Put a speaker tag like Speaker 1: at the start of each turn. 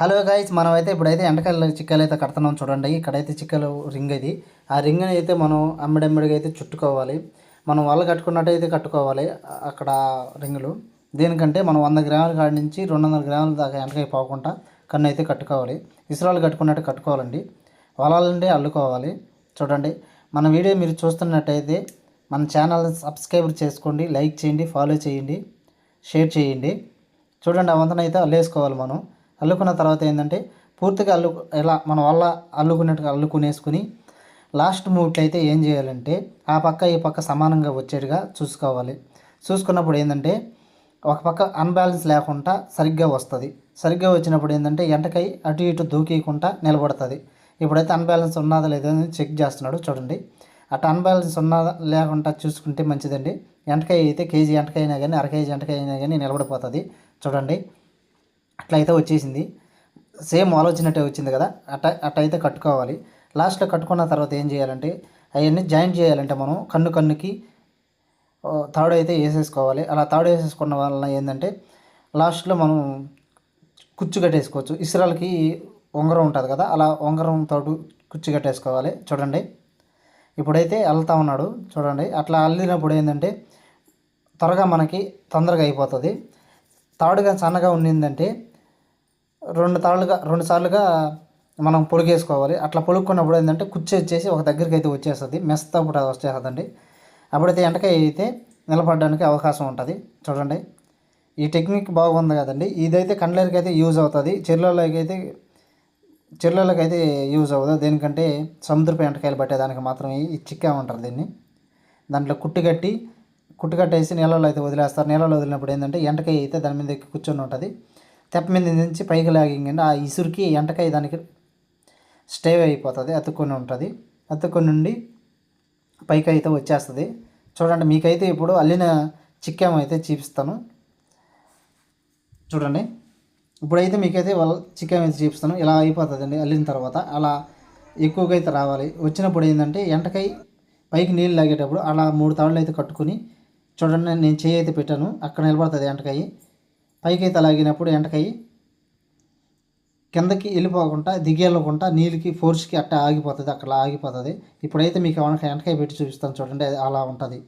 Speaker 1: Hello guys మనం అయితే ఇప్పుడైతే ఎండకాయలు చిక్కలు అయితే కడుతున్నాం చూడండి. ఇక్కడైతే చిక్కలు రింగ్ ఇది. ఆ రింగ్ అయితే మనం అమ్మిడమ్మిడిగా అయితే చుట్టుకోవాలి. మనం వాళ్ళు కట్టుకున్నట్టయితే కట్టుకోవాలి అక్కడ రింగులు దేనికంటే మనం వంద గ్రాముల కాడి నుంచి రెండు వందల గ్రాముల దాకా ఎండకాయ పోకుండా కన్ను అయితే కట్టుకోవాలి. ఇసురాలు కట్టుకున్నట్టు కట్టుకోవాలండి. వలాలంటే అల్లుకోవాలి. చూడండి. మన వీడియో మీరు చూస్తున్నట్టయితే మన ఛానల్ సబ్స్క్రైబ్ చేసుకోండి లైక్ చేయండి ఫాలో చేయండి షేర్ చేయండి. చూడండి ఆ వంతనైతే అల్లేసుకోవాలి మనం. అల్లుకున్న తర్వాత ఏంటంటే పూర్తిగా అల్లు ఎలా మన వల్ల అల్లుకున్నట్టుగా అల్లుకునేసుకుని లాస్ట్ మూవ్కి అయితే ఏం చేయాలంటే ఆ పక్క ఈ పక్క సమానంగా వచ్చేట్టుగా చూసుకోవాలి. చూసుకున్నప్పుడు ఏంటంటే ఒక పక్క అన్బ్యాలెన్స్ లేకుండా సరిగ్గా వస్తుంది. సరిగ్గా వచ్చినప్పుడు ఏంటంటే ఎంటకై అటు ఇటు దూకీయకుండా నిలబడుతుంది. ఇప్పుడైతే అన్బ్యాలెన్స్ ఉన్నదా లేదా అని చెక్ చేస్తున్నాడు చూడండి. అటు అన్బ్యాలెన్స్ ఉన్నదా లేకుండా చూసుకుంటే మంచిదండి. ఎంటకాయ అయితే కేజీ ఎంటకాయ అయినా కానీ అర కేజీ ఎంటకాయ అయినా కానీ నిలబడిపోతుంది. చూడండి. అట్లా అయితే వచ్చేసింది. సేమ్ ఆలోచనట్టే వచ్చింది కదా. అట్ట అట్టయితే కట్టుకోవాలి. లాస్ట్లో కట్టుకున్న తర్వాత ఏం చేయాలంటే అవన్నీ జాయింట్ చేయాలంటే మనం కన్ను కన్నుకి తాడు అయితే వేసేసుకోవాలి. అలా తాడు వేసేసుకున్న వలన ఏంటంటే లాస్ట్లో మనం కుచ్చు కట్టేసుకోవచ్చు. ఇసురాలకి ఉంగరం ఉంటుంది కదా అలా ఉంగరం తోడు కుచ్చు కట్టేసుకోవాలి. చూడండి. ఇప్పుడైతే వెళ్తా ఉన్నాడు. చూడండి. అట్లా అల్లినప్పుడు ఏంటంటే త్వరగా మనకి తొందరగా అయిపోతుంది. తాడుగా సన్నగా ఉండిందంటే రెండు తాళ్ళుగా రెండు సార్లుగా మనం పొడిగేసుకోవాలి. అట్లా పొడుక్కున్నప్పుడు ఏంటంటే కుచ్చి వచ్చేసి ఒక దగ్గరికి అయితే వచ్చేస్తుంది. మెస్తా అది వచ్చేస్తుందండి. అప్పుడైతే ఎండకాయ అయితే నిలబడడానికి అవకాశం ఉంటుంది. చూడండి. ఈ టెక్నిక్ బాగుంది కదండి. ఇదైతే కండ్లరికి అయితే యూజ్ అవుతుంది. చెర్లలోకి అయితే చెర్లలోకి అయితే యూజ్ అవ్వదు. దేనికంటే సముద్రపు ఎంటకాయలు పట్టేదానికి మాత్రమే ఈ చిక్కా ఉంటారు దీన్ని. దాంట్లో కుట్టు కట్టి కుట్టు కట్టేసి నీళ్ళలో అయితే వదిలేస్తారు. నీళ్ళలో వదిలినప్పుడు ఏంటంటే ఎంటకాయ అయితే దాని మీద ఎక్కి కూర్చొని ఉంటుంది. తెప్ప మీద నుంచి పైకి లాగింగండి ఆ ఇసురుకి ఎంటకాయ దానికి స్టే అయిపోతుంది అతుక్కొని ఉంటుంది. అతుక్కొని నుండి పైకి అయితే వచ్చేస్తుంది. చూడండి మీకైతే ఇప్పుడు అల్లిన చిక్కామ అయితే చూపిస్తాను. చూడండి ఇప్పుడైతే మీకైతే వాళ్ళ చికెన్ అయితే చూపిస్తాను. ఇలా అయిపోతుందండి అల్లిన తర్వాత. అలా ఎక్కువగా అయితే రావాలి. వచ్చినప్పుడు ఏంటంటే ఎంటకై పైకి నీళ్ళు లాగేటప్పుడు అలా మూడు తాళ్ళు అయితే కట్టుకుని చూడండి నేను చేయి అయితే పెట్టాను. అక్కడ నిలబడుతుంది ఎంటకాయ పైకి అయితే లాగినప్పుడు ఎంటకాయ కిందకి వెళ్ళిపోకుండా దిగేళ్ళకుండా నీళ్ళకి ఫోర్స్కి అట్ట ఆగిపోతుంది అక్కడ ఆగిపోతుంది. ఇప్పుడైతే మీకు ఎంటకాయ పెట్టి చూపిస్తాను చూడండి అది అలా ఉంటుంది.